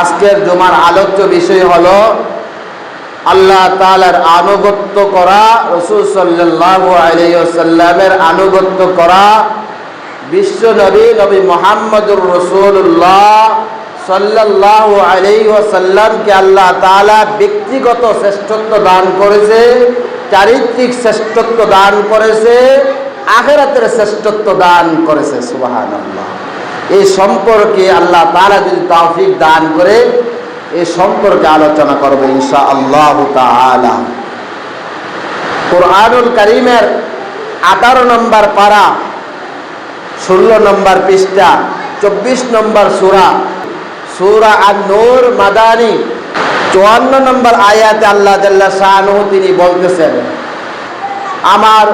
আজকের জমার আলোচ্য বিষয় হলো আল্লাহ তালার আনুগত্য করা, রসুল সাল্লাহ আলাইসাল্লামের আনুগত্য করা। বিশ্ব নবী নবী মোহাম্মদুর রসুল্লাহ সাল্লাহ আলাই ওয়াসাল্লামকে আল্লাহ তালা ব্যক্তিগত শ্রেষ্ঠত্ব দান করেছে, চারিত্রিক শ্রেষ্ঠত্ব দান করেছে, আখেরাতের শ্রেষ্ঠত্ব দান করেছে সুবাহান আল্লাহ এই সম্পর্কে আল্লাহ তারা যদি তৌফিক দান করে, এই সম্পর্কে আলোচনা করব ইনশা আল্লাহ কোরআনুল করিমের আঠারো নম্বর পারা, ষোলো নম্বর পৃষ্ঠা, চব্বিশ নম্বর সুরা সুরা আর নূর মাদানি, চুয়ান্ন নম্বর আয়াতে আল্লাহ শাহানু তিনি বলতেছেন, আমার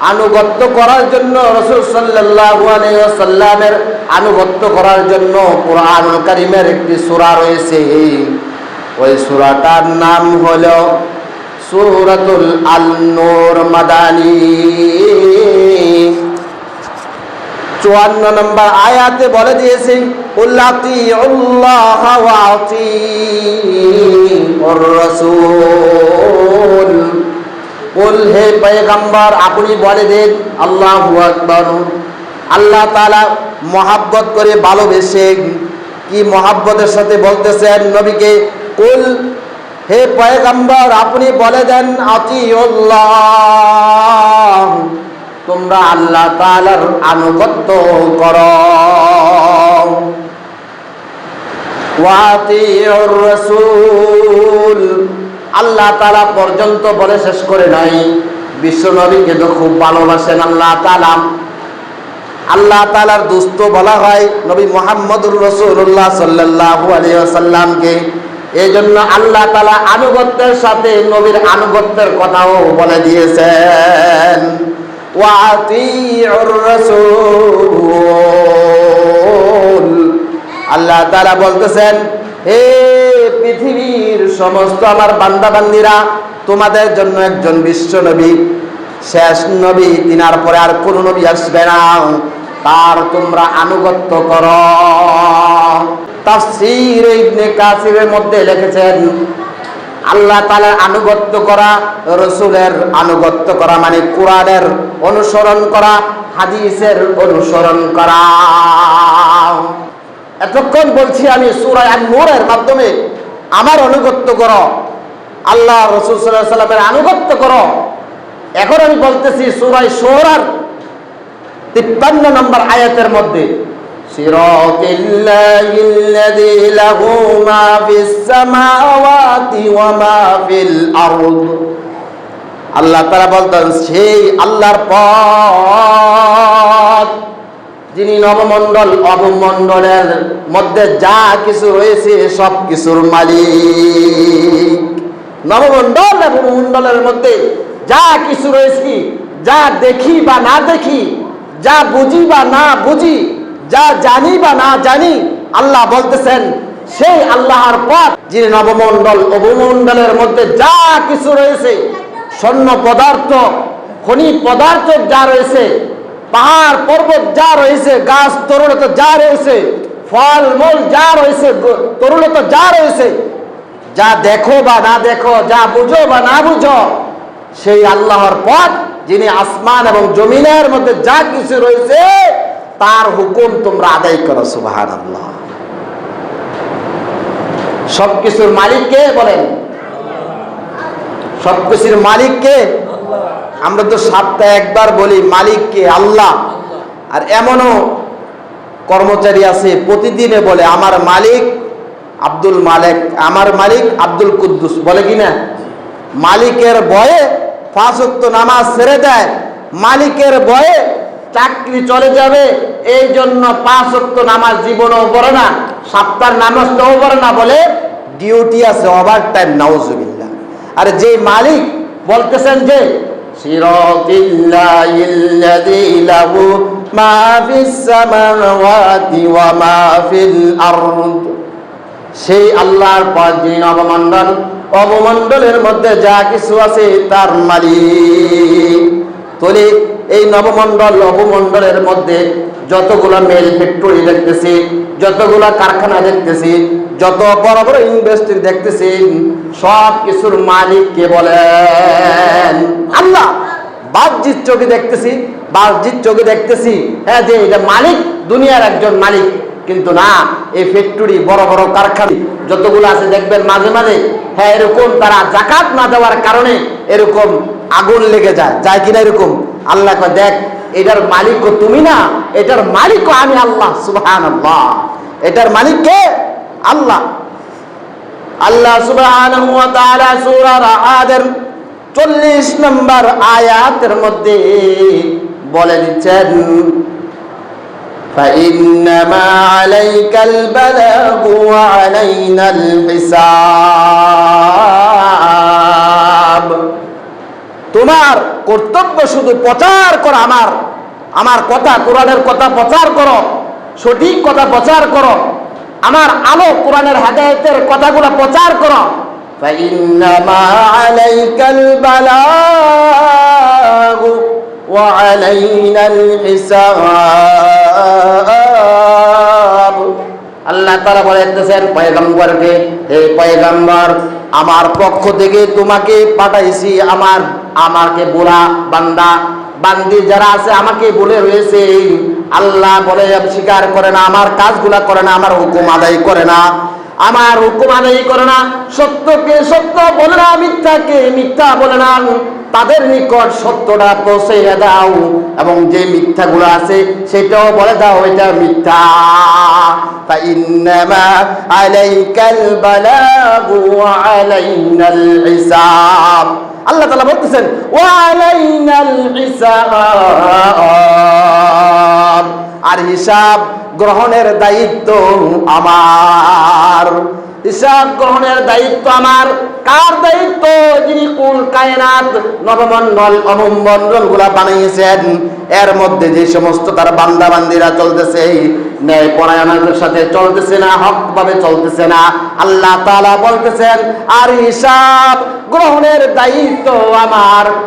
আনুগত্য করার জন্য রসুল সাল্লামের আনুগত্য করার জন্য কোরআনুল করিমের একটি সুরা রয়েছে ওই সুরাটার নাম হল সুরাতুল আল নূর মাদানী। চুয়ান্ন নম্বর আয়াতে বলে দিয়েছে উল্লাতি উল্লাহ রসুল বল হে পয়গম্বর, আপনি বলে দেন, আল্লাহ আকবর। আল্লাহ তালা মহাব্বত করে ভালোবেসে কি মহাব্বতের সাথে বলতেছেন নবীকে? কুল, হে পয়গম্বর, আপনি বলে দেন আতি তোমরা আল্লাহ তালার আনুগত্য কর। রসুল আল্লাহ তালা পর্যন্ত বলে শেষ করে নাই। বিশ্ব নবীকে তো খুব ভালোবাসেন আল্লাহ তালা আল্লাহ তালার দুস্থ বলা হয় নবী মোহাম্মদুর রসুল্লাহ সাল্লাহ আলিয়াল্লামকে এই জন্য আল্লাহ তালা আনুগত্যের সাথে নবীর আনুগত্যের কথাও বলে দিয়েছেন। আল্লাহ তালা বলতেছেন হে পৃথিবীর সমস্ত আমার বান্দা বান্দিরা তোমাদের জন্য একজন বিশ্ব নবী, শেষ নবী, তিনার পরে আর কোন নবী আসবে না। তার তোমরা আনুগত্য কর। তাফসীর ইবনে কাসিরের মধ্যে লিখেছেন, আল্লাহ তালার আনুগত্য করা, রসুলের আনুগত্য করা মানে কোরআনের অনুসরণ করা, হাদিসের অনুসরণ করা। এতক্ষণ বলছি আমি সুরায় নূরের মাধ্যমে আমার আনুগত্য করো আল্লাহ রসুল সাল্লাহ সাল্লামের আনুগত্য করো এখন আমি বলতেছি সুরায় সোহরার তিপ্পান্ন নম্বর আয়াতের মধ্যে صراط الله الذي له ما في السماوات وما في الأرض আল্লাহ তারা বলতেন সেই আল্লাহর পথ যিনি নবমণ্ডল, অবমণ্ডলের মধ্যে যা কিছু রয়েছে, সব কিছুর মালিক। নবমণ্ডল এবং মণ্ডলের মধ্যে যা কিছু রয়েছে যা দেখি বা না দেখি, যা বুঝি বা না বুঝি, যা জানি বা না জানি, আল্লাহ বলতেছেন, সেই আল্লাহর পথ যিনি নবমণ্ডল, অবমণ্ডলের মধ্যে যা কিছু রয়েছে, স্বর্ণ পদার্থ, খনি পদার্থ যা রয়েছে পাহাড় পর্বত যা রয়েছে, গাছ, তরুণতা যা রয়েছে, ফল, মূল যা রয়েছে, তরুণতা যা রয়েছে, যা দেখো বা না দেখো, যা বুঝো বা না বুঝো, সেই আল্লাহর পথ যিনি আসমান এবং জমিনের মধ্যে যা কিছু রয়েছে, তার হুকুম তোমরা আদায় করো সুবাহান আল্লাহ সবকিছুর মালিক কে বলেন। সবকিছুর মালিক কে আমরা তো সপ্তাহে একবার বলি, মালিক কে? আল্লাহ। আর এমনও কর্মচারী আছে, প্রতিদিনে বলে, আমার মালিক আব্দুল মালিক, আমার মালিক আব্দুল কুদ্দুস। বলে কি না? মালিকের বয়ে ফাঁসক্ত নামাজ ছেড়ে দেয়, মালিকের বয়ে চাকরি চলে যাবে এই জন্য পাঁচ অক্ত নামাজ জীবনও পড়ে না সপ্তাহ নামাজটাও পড়ে না বলে ডিউটি আছে ওভার টাইম নাউজুবিল্লাহ। আর যে মালিক বলতেছেন যে সিরাতিল্লাহিল্লাযী লাহু মা ফিস সামাওয়াতি ওয়া মা ফিল আরদ। সেই আল্লাহর যিনি নবমণ্ডল অবমণ্ডলের মধ্যে যা কিছু আছে তার মালিক। তলে এই নবমণ্ডল, নবমণ্ডলের মধ্যে যতগুলো মেল, ফ্যাক্টরি দেখতেছি, যতগুলো কারখানা দেখতেছি, যত বড় বড় ইন্ডাস্ট্রি দেখতেছি সব কিছুর মালিক কে বলেন। আল্লাহ বাহ্যিক চোখে দেখতেছি, বাহ্যিক চোখে দেখতেছি। হ্যাঁ যে এটা মালিক, দুনিয়ার একজন মালিক। কিন্তু না, এই ফ্যাক্টরি বড় বড় কারখানা, যতগুলো আছে দেখবেন মাঝে মাঝে হ্যাঁ এরকম তারা জাকাত না দেওয়ার কারণে এরকম আগুন লেগে যায়। যায় কিনা এরকম? আল্লাহ দেখ, এটার মালিক তুমি না, এটার মালিক আমি আল্লাহ সুবহান আল্লাহ এটার মালিক কে? আল্লাহ। আল্লাহ সুবহানাহু ওয়া তাআলা সূরা রাআদের 40 নম্বর আয়াতের মধ্যে বলে দিচ্ছেন فإنما عليك البلاغ وعلينا الحساب তোমার কর্তব্য শুধু প্রচার করো আমার আমার কথা কোরআনের কথা প্রচার করো সঠিক কথা প্রচার করো আমার আলো কোরআনের হাদায়তের কথাগুলো প্রচার করো فإنما عليك البلاغ وعلينا الحساب আল্লাহ তারা বলেছেন পয়গম্বরকে হে পয়গম্বর আমার পক্ষ থেকে তোমাকে পাঠাইছি আমার আমাকে বলা বান্দা বান্দি যারা আছে আমাকে বলে রয়েছে আল্লাহ বলে স্বীকার করে না আমার কাজগুলা করে না আমার হুকুম আদায় করে না আমার হুকুম আদায় করে না সত্যকে সত্য বলে না মিথ্যাকে মিথ্যা বলে না তাদের নিকট সত্যটা পৌঁছে দাও এবং যে মিথ্যাগুলো আছে সেটাও বলে দাও এটা মিথ্যা فإنما عليك البلاغ وعلينا الحساب আল্লাহ তাআলা বলতেছেন وعلينا الحساب আর হিসাব গ্রহণের দায়িত্ব আমার। হিসাব গ্রহণের দায়িত্ব আমার। কার দায়িত্ব? যিনি কোন কায়নাত নবমন্ডল অবমন্ডলগুলা বানিয়েছেন। এর মধ্যে যে সমস্ত তার বান্দা বান্দিরা চলতেছে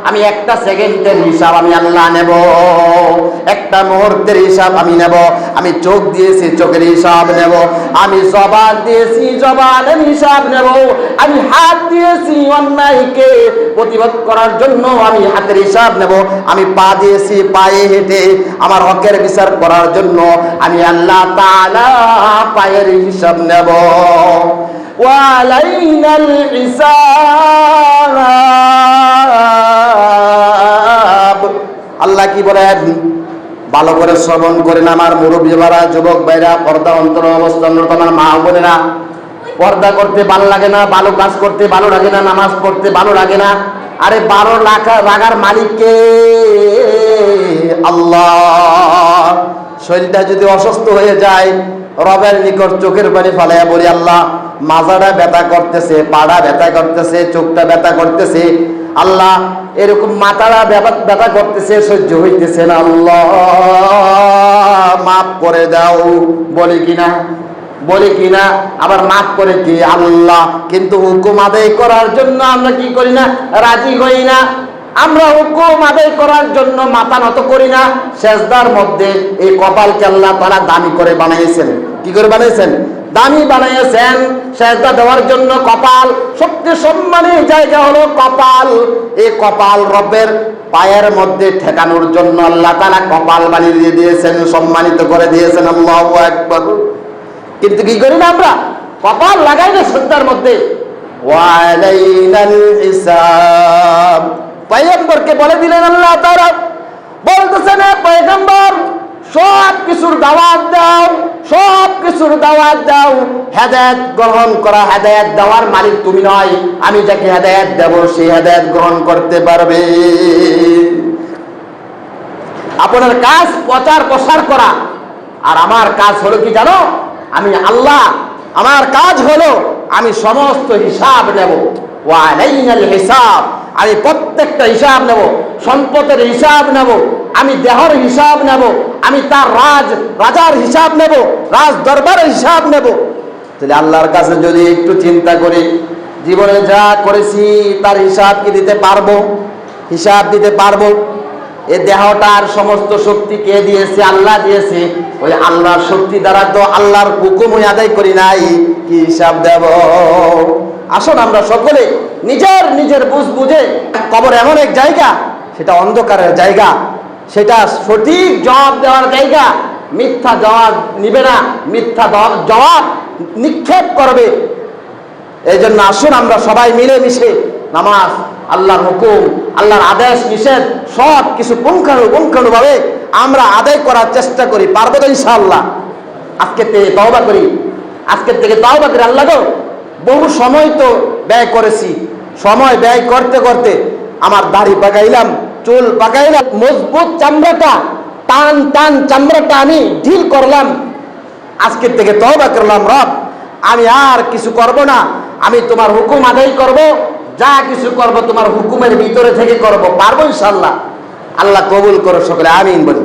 আমি একটা সেকেন্ডের হিসাব আমি আল্লাহ নেব। একটা মুহূর্তের হিসাব আমি নেব। আমি চোখ দিয়েছি, চোখের হিসাব নেব। আমি জবান দিয়েছি, জবানের হিসাব নেব। আমি হাত দিয়েছি, অন্যায়কে প্রতিবাদ করার জন্য আমি হাতের হিসাব নেব। আমি পা দিয়েছি, পায়ে হেঁটে আমার হকের বিচার করার জন্য আমি আল্লাহ আল্লাহ পায়ের হিসাব নেব। ওয়ালাইনাল আল্লাহ কি বলে ভালো করে শ্রবণ করে না আমার মুরব্বী ভাইরা যুবক বাইরা পর্দা অন্তর অবস্থান আমার মা বোনেরা পর্দা করতে ভালো লাগে না, ভালো কাজ করতে ভালো লাগে না, নামাজ পড়তে ভালো লাগে না। আরে বারো লাখ রাগার মালিককে আল্লাহ শরীরটা যদি অসুস্থ হয়ে যায়, রবের নিকট চোখের পানি ফালাইয়া বলি, আল্লাহ, মাজাটা ব্যথা করতেছে পাড়া ব্যথা করতেছে, চোখটা ব্যথা করতেছে। আল্লাহ, এরকম মাথাটা ব্যথা- করতেছে, সহ্য হইতেছে না। আল্লাহ, মাফ করে দাও। বলি কিনা বলি কিনা আবার মাফ করে কি? আল্লাহ, কিন্তু হুকুম আদায় করার জন্য আমরা কি করি না? রাজি হই না। আমরা হুকুম আদায় করার জন্য মাথা নত করি না। সেজদার মধ্যে এই কপালকে আল্লাহ তারা দামি করে বানাইছেন কি করে বানাইছেন দামি বানাইছেন সেজদা দেওয়ার জন্য কপাল। সবচেয়ে সম্মানের জায়গা হলো কপাল। এই কপাল রবের পায়ের মধ্যে ঠেকানোর জন্য আল্লাহ তারা কপাল বানিয়ে দিয়ে দিয়েছেন, সম্মানিত করে দিয়েছেন। আল্লাহ একবার কিন্তু কি করি না আমরা? কপাল লাগাই না শ্রদ্ধার মধ্যে। ওয়ালাইনাল হিসাব। পয়গম্বরকে বলে দিলেন আল্লাহ তাআলা, বলতেছেন "এ পয়গম্বর সব কিছুর দাওয়াত দাও সব কিছুর দাওয়াত দাও। হেদায়েত গ্রহণ করা হেদায়েত দেওয়ার মালিক তুমি নয়। আমি যাকে হেদায়েত দেব সেই হেদায়েত গ্রহণ করতে পারবে। আপনার কাজ প্রচার প্রসার করা। আর আমার কাজ হলো কি জানো? আমি আল্লাহ, আমার কাজ হলো আমি সমস্ত হিসাব নেব। ওয়ালাইনাল হিসাব। আমি প্রত্যেকটা হিসাব নেব, সম্পদের হিসাব নেব, আমি দেহর হিসাব নেব, আমি তার রাজ, রাজার হিসাব নেব, রাজ দরবারের হিসাব নেব। তাহলে আল্লাহর কাছে যদি একটু চিন্তা করি, জীবনে যা করেছি তার হিসাব কি দিতে পারব? হিসাব দিতে পারব? এই দেহটার সমস্ত শক্তি কে দিয়েছে? আল্লাহ দিয়েছে। ওই আল্লাহর শক্তি দ্বারা তো আল্লাহর হুকুমই আদায় করি নাই, কি হিসাব দেব? আসুন, আমরা সকলে নিজের নিজের বুঝ বুঝে, কবর এমন এক জায়গা, সেটা অন্ধকারের জায়গা, সেটা সঠিক জবাব দেওয়ার জায়গা, মিথ্যা জবাব নিবে না, মিথ্যা জবাব নিক্ষেপ করবে। এই জন্য আসুন, আমরা সবাই মিলে মিশে নামাজ, আল্লাহর হুকুম, আল্লাহর আদেশ, নিষেধ, সব কিছু পুঙ্খানু পুঙ্খানু ভাবে আমরা আদায় করার চেষ্টা করি, পারব তো ইনশাআল্লাহ। আজকে থেকে তওবা করি। আজকের থেকে তওবা করি আল্লাহ গো বহু সময় তো ব্যয় করেছি। সময় ব্যয় করতে করতে আমার দাড়ি পাকাইলাম, চুল পাকাইলাম, মজবুত চামড়াটা, টান টান চামড়াটা আমি ঢিল করলাম। আজকের থেকে তওবা করলাম, রব, আমি আর কিছু করব না। আমি তোমার হুকুম আদায় করব, যা কিছু করব তোমার হুকুমের ভিতরে থেকে করব, পারব ইনশাল্লাহ আল্লাহ কবুল করো সকলে, আমিন বলি।